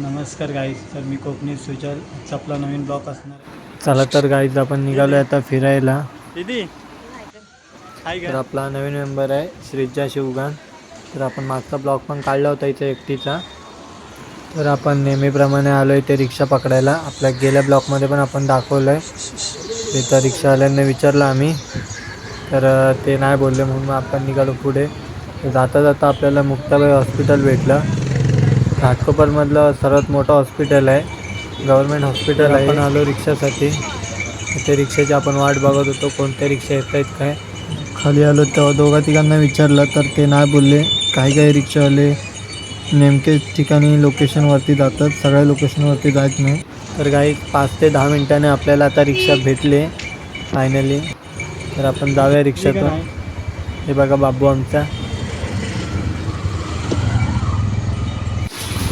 नमस्कार गाईज तर मी कोकणी सुजल. आजचा आपला नवीन ब्लॉग असणार चला तर गाईज आपण निघालो आता फिरायला. दीदी? तर आपला नवीन मेंबर आहे श्रीजा शिवगान. तर आपण मागचा ब्लॉग पण काढला होता इथे एकटीचा. तर आपण नेहमीप्रमाणे आलो इथे रिक्षा पकडायला. आपल्या गेल्या ब्लॉकमध्ये पण आपण दाखवलं आहे तिथं रिक्षावाल्यांना विचारलं आम्ही. तर ते नाही बोलले म्हणून मग आपण निघालो पुढे. जाता जाता आपल्याला मुक्ताबाई हॉस्पिटल भेटलं. घाटकोपरमधलं सर्वात मोठं हॉस्पिटल आहे. गव्हर्मेंट हॉस्पिटल आहे. आपण आलो रिक्षासाठी. ते रिक्षाची आपण वाट बघत होतो. कोणत्या रिक्षा येत आहेत काय? खाली आलो तेव्हा दोघा तिघांना विचारलं तर ते नाही बोलले. काही काही रिक्षावाले नेमके ठिकाणी लोकेशनवरती जातात. सगळ्या लोकेशनवरती जात नाही. तर काही पाच ते दहा मिनिटाने आपल्याला आता रिक्षा भेटले फायनली तर आपण जाऊया रिक्षातून. हे बघा बाबू आमचा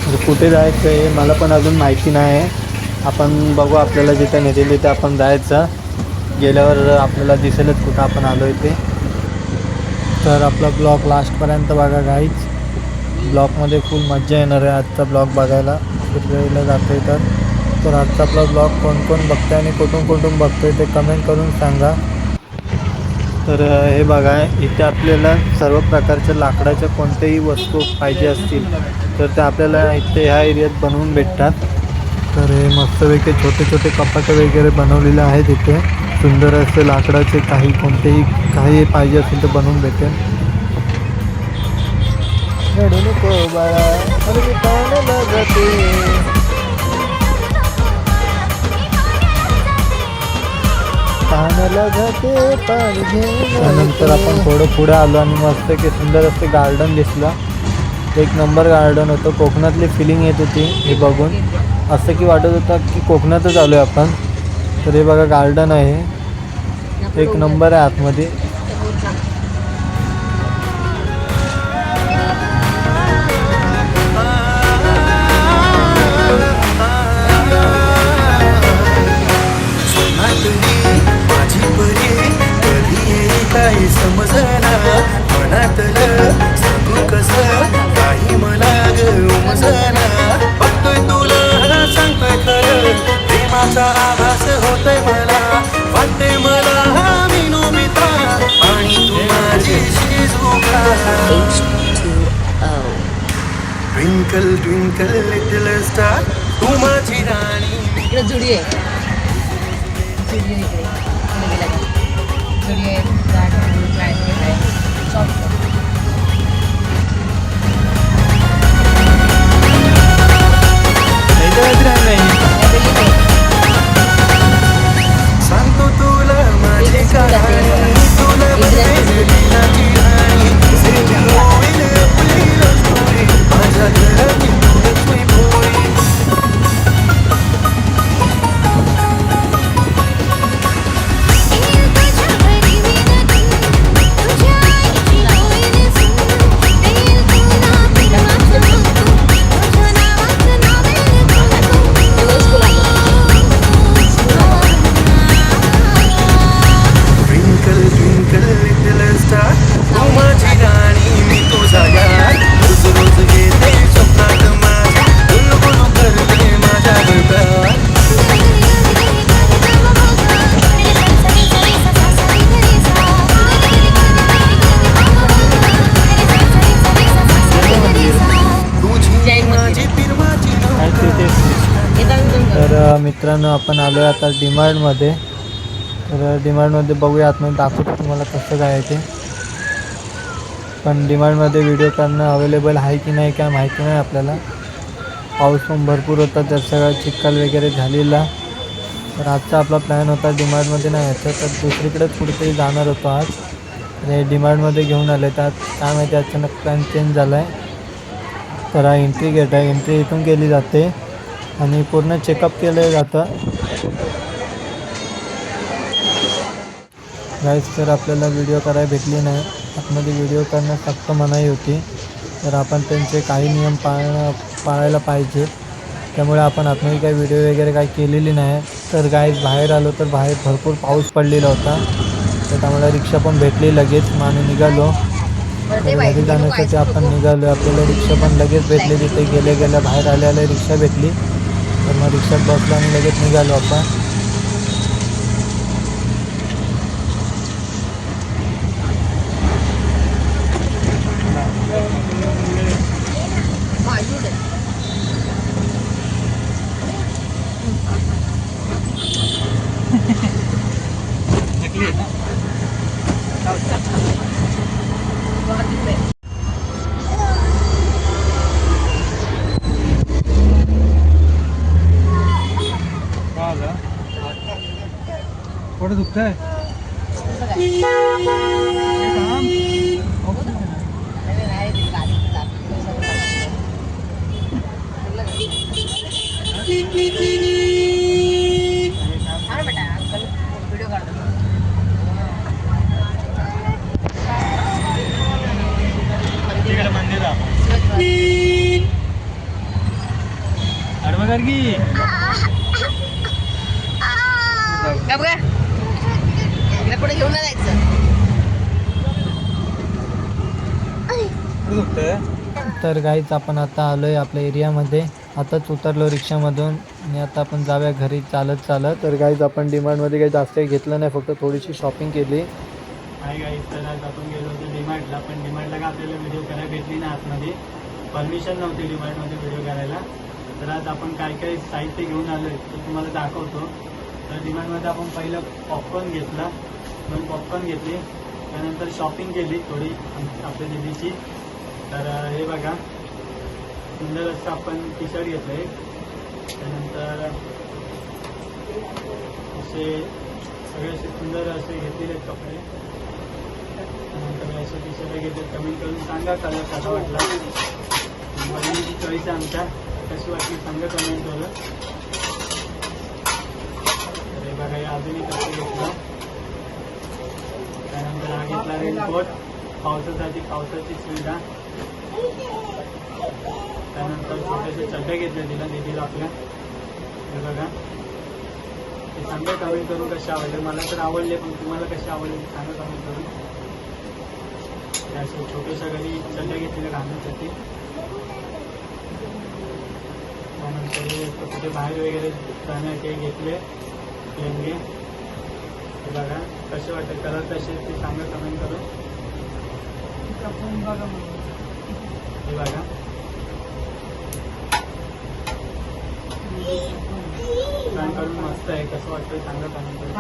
तर कुठे जायचं आहे मला पण अजून माहिती नाही आहे. आपण बघू आपल्याला जिथे नेते तिथे आपण जायचं. गेल्यावर आपल्याला दिसेलच कुठं आपण आलो आहे ते. तर आपला ब्लॉग लास्टपर्यंत बघा काहीच ब्लॉगमध्ये फुल मज्जा येणार आहे आजचा ब्लॉग बघायला. फिरायला जातो आहे तर. तर आजचा आपला ब्लॉग कोण कोण बघतोय आणि कुठून कुठून बघतो आहे ते कमेंट करून सांगा. तर हे बघा इथे आपल्याला सर्व प्रकारच्या लाकडाच्या कोणत्याही वस्तू पाहिजे असतील तर ते आपल्याला इथे ह्या एरियात बनवून भेटतात. तर हे मस्तपैकी छोटे छोटे कपाटे वगैरे बनवलेले आहेत इथे. सुंदर असे लाकडाचे काही कोणतेही काही पाहिजे असेल तर बनवून भेटेल. नको बाळा, त्यानंतर आपण थोडं पुढे आलो आणि मस्त की सुंदर असते गार्डन दिसलं. एक नंबर गार्डन होतं. कोकणातली फिलिंग येत होती हे बघून. असं की वाटत होतं की कोकणातच आलो आहे आपण. तर हे बघा गार्डन आहे. एक नंबर आहे आतमध्ये. काही समजना मनातलं सांगू कसं काही मला गमजना बघतोय तुला सांगतोय खरं प्रेमाचा आभास होतोय मला वाटते मला मी नोबिता आणि तू माझी Shizuka twinkle twinkle little star तू माझी राणी इकडे जुडी आहे का? जुडी आहे फ्लॅट आहे मित्रांनो आपण आलो आहे आता डिमार्टमध्ये तर डिमार्टमध्ये बघूया आतमध्ये दाखवतो तुम्हाला कसं काय आहे ते. पण डिमार्टमध्ये व्हिडिओ करणं अवेलेबल आहे की नाही काय माहिती नाही आपल्याला. पाऊस पण भरपूर होता त्यात सगळं चिखल वगैरे झालेला. तर आजचा आपला प्लॅन होता डिमार्टमध्ये नाही यायचं तर दुसरीकडेच कुठेतरी जाणार होतो आज. तर हे डिमार्टमध्ये घेऊन आले तर आज काय माहिती अचानक प्लॅन चेंज झाला आहे तर हा एंट्री गेट आहे एंट्री इथून केली जाते. आणि पूर्ण चेकअप केलं जातं गाईज तर आपल्याला व्हिडिओ करायला भेटली नाही आतमध्ये व्हिडिओ करणं सक्त मनाई होती. तर आपण त्यांचे काही नियम पाळणं पाळायला पाहिजे. त्यामुळे आपण आतमध्ये काही व्हिडिओ वगैरे काही केलेली नाही. तर गाईज बाहेर आलो तर बाहेर भरपूर पाऊस पडलेला होता. तर त्यामुळे रिक्षा पण भेटली लगेच. आम्ही निघालो. घरी जाण्यासाठी आपण निघालो आपल्याला रिक्षा पण लगेच भेटली. तिथे गेल्या गेल्या बाहेर आल्या आल्या रिक्षा भेटली. तर मग रिक्षात बसलो आणि लगेच निघालो आपण माजूट आहे. वाहतूक आहे. पोट घेऊन जायचं तर गाईच आपण आता आलो आहे आपल्या एरियामध्ये आताच उतरलो रिक्षामधून. आणि आता आपण जाऊया घरी चालत चालत. तर गाईज आपण डिमांडमध्ये काही जास्त काही घेतलं नाही फक्त थोडीशी शॉपिंग केली. हाय गाईस तर आज आपण गेलो होतो डिमार्टला पण डिमार्टला का आपल्याला व्हिडिओ करायला भेटली नाही आतमध्ये? परमिशन नव्हती डिमार्टमध्ये व्हिडिओ करायला. तर आज आपण काय काय साहित्य घेऊन आलो आहे ते तुम्हाला दाखवतो. तर डिमार्टमध्ये आपण पहिलं पॉपकॉर्न घेतला. दोन पॉपकॉर्न घेतले त्यानंतर शॉपिंग केली थोडी आपल्या दिदीची. तर हे बघा. सुंदर असं आपण टी शर्ट घेतलं एक. त्यानंतर असे सगळे असे सुंदर असे घेतलेले आहेत कपडे. त्यानंतर असे टी शर्ट घेतले कमेंट करून सांगा कलर कसा वाटला. मॉडेलची चॉईस आहे आमच्या. कशी वाटली सांगा कमेंट करून. तर हे बघा या अजूनही कसं घेतलं त्यानंतर हा घेतला रेनकोट पावसासाठी पावसाची सुविधा. त्यानंतर छोटेसे चड्डे घेतले तिला दीदीला आपल्या. हे बघा. ते सांगा कमेंट करून कसे आवडले. मला तर आवडले पण तुम्हाला कसे आवडले सांगा कमेंट करून. हे असे छोट्याशा घरी चड्डे घेतलेल्या घालण्यासाठी त्यानंतर कुठे बाहेर वगैरे जाण्यासाठी घेतले. लेंगे बघा कसे वाटते कलर कसे ते सांगा कमेंट करून. हे बघा. करून मस्त आहे कसं वाटतं सांगा कमेंट करून.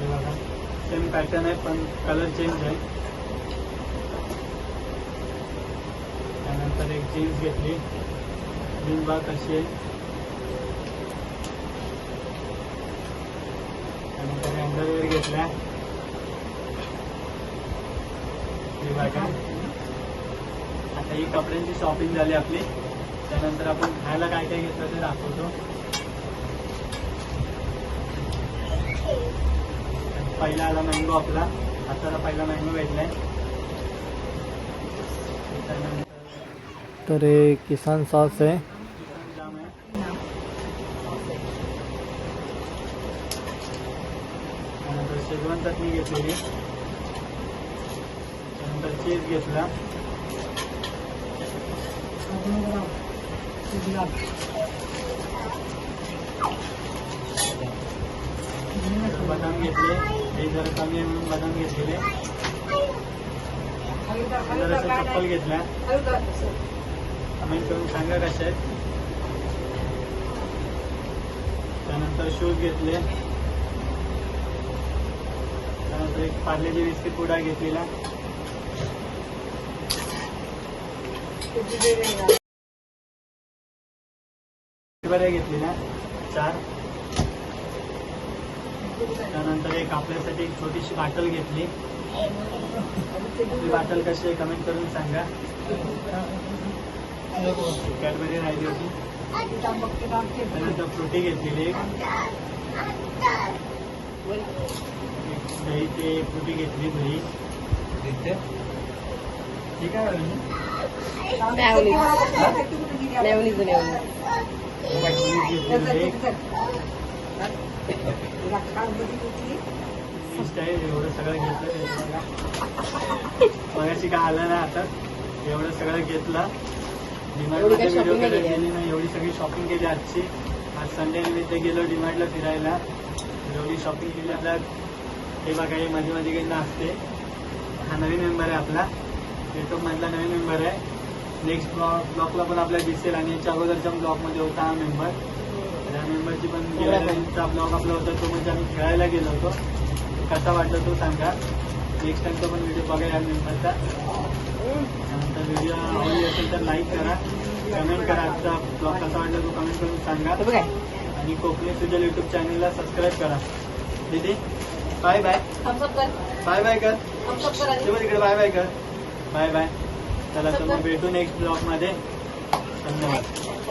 हे बघा. सेम पॅटर्न आहे पण कलर चेंज आहे. त्यानंतर एक जीन्स घेतली. जीन्स बघा कशी आहे. घेतल्या हे आता ही शॉपिंग झाली आपली त्यानंतर आपण खायला काय काय घेतलं ते दाखवतो. पहिला पहिला तर किसान सॉस आहे जाम आहे त्यानंतर शेजवान चटणी घेतलेली त्यानंतर चीज़ घेतला बदाम घेतले हे जरा कमी आहे म्हणून बदाम घेतलेले चप्पल घेतल्या कमेंट करून सांगा कशा आहेत त्यानंतर शूज़ घेतले पार्लेजी बिस्किट पुडा घेतलेला. बऱ्या घेतलेल्या. चार. त्यानंतर एक आपल्यासाठी एक छोटीशी बाटल घेतली. ती बाटल कशी आहे कमेंट करून सांगा. कॅडबरी राहिली होती. त्यानंतर फ्रुटी घेतलेली एक. फ्रुटी घेतली ठीक आहे एवढं सगळं घेतलं मगाशी काय आलं ना आता. एवढं सगळं घेतलं. डिमार्टमध्ये व्हिडिओ करायला. गेली नाही. एवढी सगळी शॉपिंग केली आजची. आज संडे निमित्त गेलो डिमार्टला फिरायला. एवढी शॉपिंग केली. आपल्या हे बघा हे मध्ये मध्ये काही असते. हा नवीन मेंबर आहे आपला. युट्यूब मधला नवीन मेंबर आहे. नेक्स्ट ब्लॉग ब्लॉगला पण आपल्याला दिसेल आणि याच्या अगोदरच्या ब्लॉगमध्ये होता हा मेंबर त्या मेंबरची पण गेल्या ब्लॉग आपला होता तो म्हणजे आम्ही खेळायला गेलो होतो. कसा वाटला तो सांगा. नेक्स्ट टाइमचा पण व्हिडिओ बघा या मेंबरचा त्यानंतर व्हिडिओ आवडली असेल तर लाईक करा. कमेंट करा आजचा ब्लॉग कसा वाटला तो कमेंट करून सांगा. आणि कोकणी सुजल युट्यूब चॅनलला सबस्क्राईब करा. दीदी? बाय बाय बाय बाय कर। थम्सअप कर। आधी. ते बघ इकडे बाय बाय कर। बाय बाय चला तर मग भेटू नेक्स्ट ब्लॉगमध्ये. धन्यवाद.